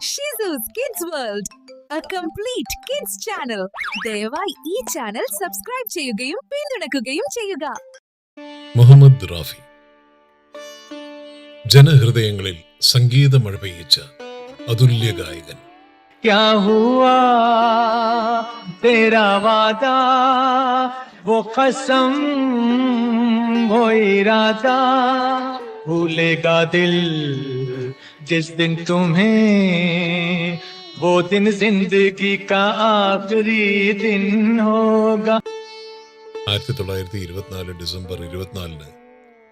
ഷിസൂസ് kids world a complete kids channel ദയവായി ഈ channel subscribe ചെയ്യുകയും പിന്തുണയ്ക്കുകയും ചെയ്യുക മുഹമ്മദ് റാഫി ജനഹൃദയങ്ങളിൽ സംഗീതമഴ പെയ്യിച്ച അതുല്യ ഗായകൻ क्या हुआ तेरा वादा वो कसम वो इरादा भूलेगा दिल जिस दिन तुम्हें वो दिन जिंदगी का आखिरी दिन होगा ആയിരത്തി തൊള്ളായിരത്തി ഇരുപത്തിനാല് ഡിസംബർ ഇരുപത്തിനാലിന്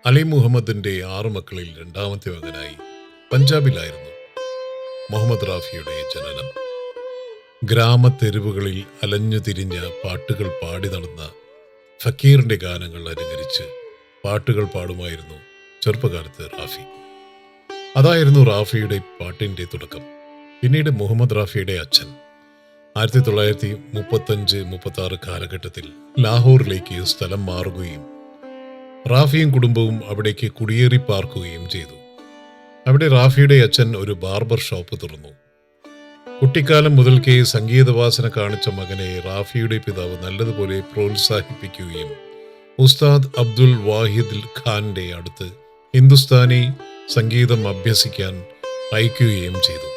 അലി മുഹമ്മദിന്റെ ആറു മക്കളിൽ രണ്ടാമത്തെ മകനായി പഞ്ചാബിലായിരുന്നു മുഹമ്മദ് റാഫിയുടെ ജനനം ഗ്രാമത്തെരുവുകളിൽ അലഞ്ഞു തിരിഞ്ഞ പാട്ടുകൾ പാടി നടന്ന ഫക്കീറിന്റെ ഗാനങ്ങൾ അനുകരിച്ച് പാട്ടുകൾ പാടുമായിരുന്നു ചെറുപ്പകാലത്ത് റാഫി അതായിരുന്നു റാഫിയുടെ പാട്ടിന്റെ തുടക്കം. പിന്നീട് മുഹമ്മദ് റാഫിയുടെ അച്ഛൻ. ആയിരത്തി തൊള്ളായിരത്തി മുപ്പത്തഞ്ച് മുപ്പത്തി കാലഘട്ടത്തിൽ ലാഹോറിലേക്ക് സ്ഥലം മാറുകയും റാഫിയും കുടുംബവും അവിടേക്ക് കുടിയേറി പാർക്കുകയും ചെയ്തു. അവിടെ റാഫിയുടെ അച്ഛൻ ഒരു ബാർബർ ഷോപ്പ് തുറന്നു. കുട്ടിക്കാലം മുതൽക്കേ സംഗീതവാസന കാണിച്ച മകനെ റാഫിയുടെ പിതാവ് നല്ലതുപോലെ പ്രോത്സാഹിപ്പിക്കുകയും ഉസ്താദ് അബ്ദുൽ വാഹിദ് ഖാന്റെ അടുത്ത് ഹിന്ദുസ്ഥാനി സംഗീതം അഭ്യസിക്കാൻ അയക്കുകയും ചെയ്തു.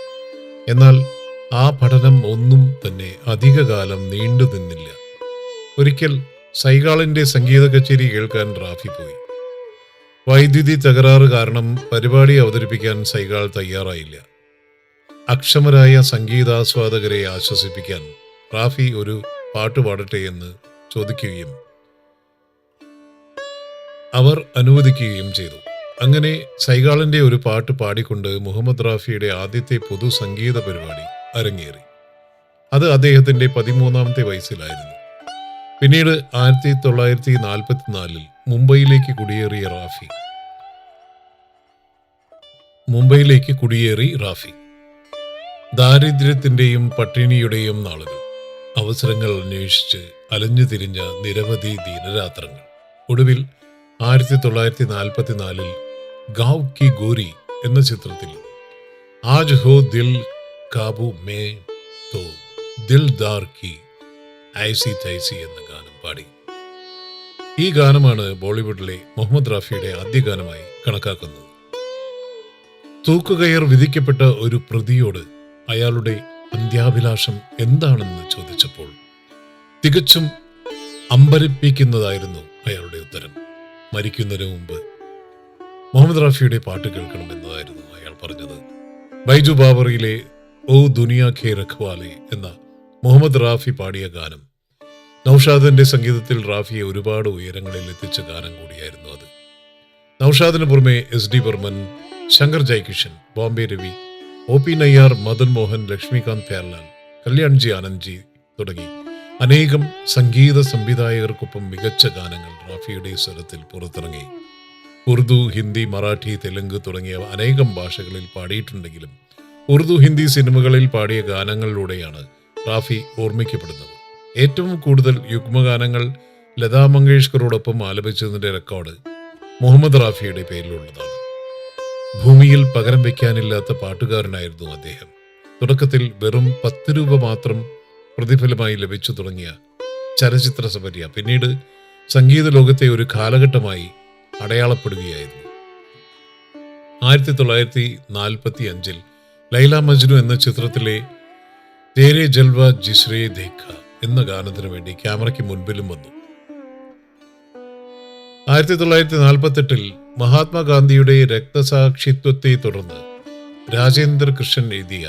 എന്നാൽ ആ പഠനം ഒന്നും തന്നെ അധികകാലം നീണ്ടു നിന്നില്ല. ഒരിക്കൽ സൈഗാളിന്റെ സംഗീത കച്ചേരി കേൾക്കാൻ റാഫി പോയി. വൈദ്യുതി തകരാറ് കാരണം പരിപാടി അവതരിപ്പിക്കാൻ സൈഗാൾ തയ്യാറായില്ല. അക്ഷമരായ സംഗീതാസ്വാദകരെ ആശ്വസിപ്പിക്കാൻ റാഫി ഒരു പാട്ട് പാടട്ടെ എന്ന് ചോദിക്കുകയും അവർ അനുവദിക്കുകയും ചെയ്തു. അങ്ങനെ സൈഗാളിന്റെ ഒരു പാട്ട് പാടിക്കൊണ്ട് മുഹമ്മദ് റാഫിയുടെ ആദ്യത്തെ പൊതു സംഗീത പരിപാടി അരങ്ങേറി. അത് അദ്ദേഹത്തിന്റെ പതിമൂന്നാമത്തെ വയസ്സിലായിരുന്നു. പിന്നീട് ആയിരത്തി തൊള്ളായിരത്തി നാൽപ്പത്തിനാലിൽ മുംബൈയിലേക്ക് കുടിയേറിയ റാഫി. മുംബൈയിലേക്ക് കുടിയേറി റാഫി. ദാരിദ്ര്യത്തിന്റെയും പട്ടിണിയുടെയും നാളുകൾ അവസരങ്ങൾ അന്വേഷിച്ച് അലഞ്ഞു തിരിഞ്ഞ നിരവധി ദീനരാത്രങ്ങൾ. ഒടുവിൽ ആയിരത്തി തൊള്ളായിരത്തി നാൽപ്പത്തിനാലിൽ ഗാവ് കി ഗോരി എന്ന ചിത്രത്തിൽ. ആജ് ഹോ ദിൽ കാബു മേ തോ ദിൽ ദാർ കി ഐസി തൈസി എന്ന ഗാനം പാടി. ഈ ഗാനമാണ് ബോളിവുഡിലെ മുഹമ്മദ് റാഫിയുടെ ആദ്യ ഗാനമായി കണക്കാക്കുന്നത്. തൂക്കുകയർ വിധിക്കപ്പെട്ട ഒരു പ്രതിയോട് അയാളുടെ അന്ത്യാഭിലാഷം എന്താണെന്ന് ചോദിച്ചപ്പോൾ തികച്ചും അമ്പരിപ്പിക്കുന്നതായിരുന്നു അയാളുടെ ഉത്തരം. മരിക്കുന്നതിന് മുമ്പ് മുഹമ്മദ് റാഫിയുടെ പാട്ട് കേൾക്കണമെന്നതായിരുന്നു അയാൾ പറഞ്ഞത്. ബൈജു ബാബറിയിലെ ഓ ദുനിയ ഖേ റഖ്വാലെ എന്ന മുഹമ്മദ് റാഫി പാടിയ ഗാനം. നൌഷാദിന്റെ സംഗീതത്തിൽ റാഫിയെ ഒരുപാട് ഉയരങ്ങളിൽ എത്തിച്ച ഗാനം കൂടിയായിരുന്നു അത്. നൌഷാദിന് പുറമെ S D Burman Shankar Jaikishan Bombay Ravi O P Nayyar Madan Mohan Laxmikant Pyarelal Kalyanji Anandji തുടങ്ങി അനേകം സംഗീത സംവിധായകർക്കൊപ്പം മികച്ച ഗാനങ്ങൾ റാഫിയുടെ സ്വരത്തിൽ പുറത്തിറങ്ങി. ഉറുദു ഹിന്ദി മറാഠി തെലുങ്ക് തുടങ്ങിയ അനേകം ഭാഷകളിൽ പാടിയിട്ടുണ്ടെങ്കിലും ഉറുദു ഹിന്ദി സിനിമകളിൽ പാടിയ ഗാനങ്ങളിലൂടെയാണ് റാഫി ഓർമ്മിക്കപ്പെടുന്നത്. ഏറ്റവും കൂടുതൽ യുഗ്മഗാനങ്ങൾ ലതാ മങ്കേഷ്കറോടൊപ്പം ആലപിച്ചതിന്റെ റെക്കോർഡ് മുഹമ്മദ് റാഫിയുടെ പേരിലുള്ളതാണ്. ഭൂമിയിൽ പകരം വയ്ക്കാനില്ലാത്ത പാട്ടുകാരനായിരുന്നു അദ്ദേഹം. തുടക്കത്തിൽ വെറും പത്ത് രൂപ മാത്രം പ്രതിഫലമായി ലഭിച്ചു തുടങ്ങിയ ചലച്ചിത്ര സപര്യ പിന്നീട് സംഗീത ലോകത്തെ ഒരു കാലഘട്ടമായി അടയാളപ്പെടുകയായിരുന്നു. ആയിരത്തി തൊള്ളായിരത്തി നാൽപ്പത്തി അഞ്ചിൽ ലൈല മജ്നു എന്ന ചിത്രത്തിലെ തേരെ ജൽവ ജിസ്രേ ദേഖ എന്ന ഗാനത്തിന് വേണ്ടി ക്യാമറയ്ക്ക് മുൻപിലും വന്നു. ആയിരത്തി തൊള്ളായിരത്തി നാൽപ്പത്തെട്ടിൽ മഹാത്മാഗാന്ധിയുടെ രക്തസാക്ഷിത്വത്തെ തുടർന്ന് രാജേന്ദ്ര കൃഷ്ണൻ എഴുതിയ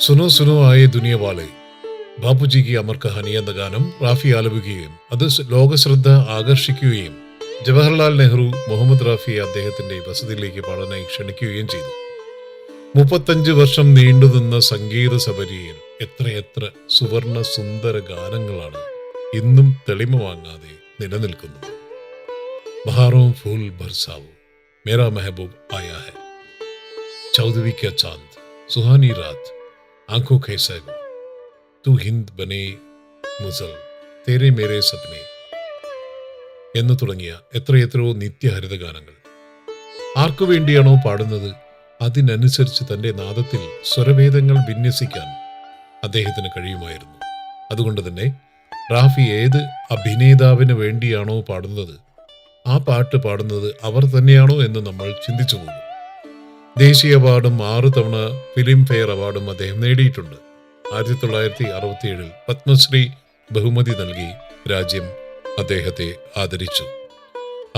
സുനോ സുനോ ആയ ദുനിയവാളെ ബാപ്പുജിക്ക് അമർ കഹാനി എന്ന ഗാനം റാഫി ആലപിക്കുകയും അത് ലോകശ്രദ്ധ ആകർഷിക്കുകയും ജവഹർലാൽ നെഹ്റു മുഹമ്മദ് റാഫി അദ്ദേഹത്തിന്റെ വസതിയിലേക്ക് പാടാനായി ക്ഷണിക്കുകയും ചെയ്തു. മുപ്പത്തഞ്ച് വർഷം നീണ്ടുനിന്ന സംഗീത സബരിയിൽ എത്രയെത്ര സുവർണ സുന്ദര ഗാനങ്ങളാണ് ഇന്നും തെളിമ വാങ്ങാതെ നിലനിൽക്കുന്നത്. ബഹാറോ ഫൂൽ ബർസാവോ മേരാ മെഹബൂബ് ആയാ ഹെ. ചൗദവി ക്യാ ചാന്ദ് സുഹാനി രാത് ആംഖോ ഖൈസേ തു ഹിന്ദ് ബനേ മുസൽ തേരെ മേരെ സപ്നെ എന്ന് തുടങ്ങിയ എത്രയെത്രയോ നിത്യഹരിത ഗാനങ്ങൾ ആർക്കു വേണ്ടിയാണോ പാടുന്നത്? അതിനനുസരിച്ച് തന്റെ നാദത്തിൽ സ്വരഭേദങ്ങൾ വിന്യസിക്കാൻ അദ്ദേഹത്തിന് കഴിയുമായിരുന്നു. അതുകൊണ്ട് തന്നെ റാഫി ഏത് അഭിനേതാവിന് വേണ്ടിയാണോ പാടുന്നത് ആ പാട്ട് പാടുന്നത് അവർ തന്നെയാണോ എന്ന് നമ്മൾ ചിന്തിച്ചു പോകും. ദേശീയ അവാർഡും ആറ് തവണ ഫിലിം ഫെയർ അവാർഡും അദ്ദേഹം നേടിയിട്ടുണ്ട്. ആയിരത്തി തൊള്ളായിരത്തി അറുപത്തിയേഴിൽ പത്മശ്രീ ബഹുമതി നൽകി രാജ്യം അദ്ദേഹത്തെ ആദരിച്ചു.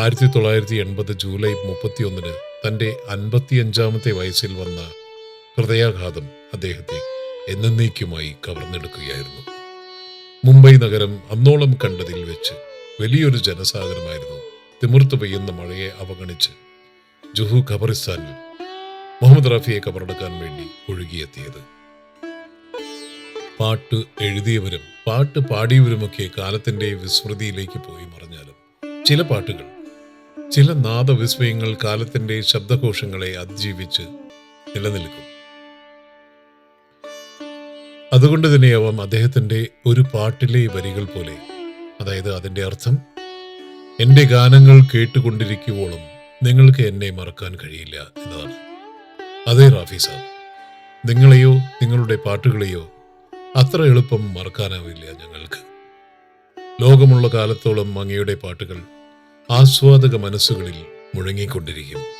ആയിരത്തി തൊള്ളായിരത്തി എൺപത് ജൂലൈ മുപ്പത്തിയൊന്നിന് തന്റെ അൻപത്തിയഞ്ചാമത്തെ വയസ്സിൽ വന്ന ഹൃദയാഘാതം അദ്ദേഹത്തെ എന്നേക്കുമായി കവർന്നെടുക്കുകയായിരുന്നു. മുംബൈ നഗരം അന്നോളം കണ്ടതിൽ വെച്ച് വലിയൊരു ജനസാഗരമായിരുന്നു. തിമിർത്തു പെയ്യുന്ന മഴയെ അവഗണിച്ച് ജുഹു ഖബറിസ്ഥാനിൽ മുഹമ്മദ് റാഫിയെ കബറടക്കാൻ വേണ്ടി ഒഴുകിയെത്തിയത്. പാട്ട് എഴുതിയവരും പാട്ട് പാടിയവരുമൊക്കെ കാലത്തിന്റെ വിസ്മൃതിയിലേക്ക് പോയി മറിഞ്ഞാലും. ചില പാട്ടുകൾ ചില നാദവിസ്മയങ്ങൾ കാലത്തിന്റെ ശബ്ദകോശങ്ങളെ അതിജീവിച്ച് നിലനിൽക്കും. അതുകൊണ്ട് തന്നെയാവാം അദ്ദേഹത്തിന്റെ ഒരു പാട്ടിലെ വരികൾ പോലെ അതായത് അതിന്റെ അർത്ഥം എന്റെ ഗാനങ്ങൾ കേട്ടുകൊണ്ടിരിക്കുവോളം നിങ്ങൾക്ക് എന്നെ മറക്കാൻ കഴിയില്ല എന്നതാണ്. അതേ റാഫി സാർ നിങ്ങളെയോ നിങ്ങളുടെ പാട്ടുകളെയോ അത്ര എളുപ്പം മറക്കാനാവില്ല ഞങ്ങൾക്ക്. ലോകമുള്ള കാലത്തോളം അങ്ങയുടെ പാട്ടുകൾ ആസ്വാദക മനസ്സുകളിൽ മുഴങ്ങിക്കൊണ്ടിരിക്കും.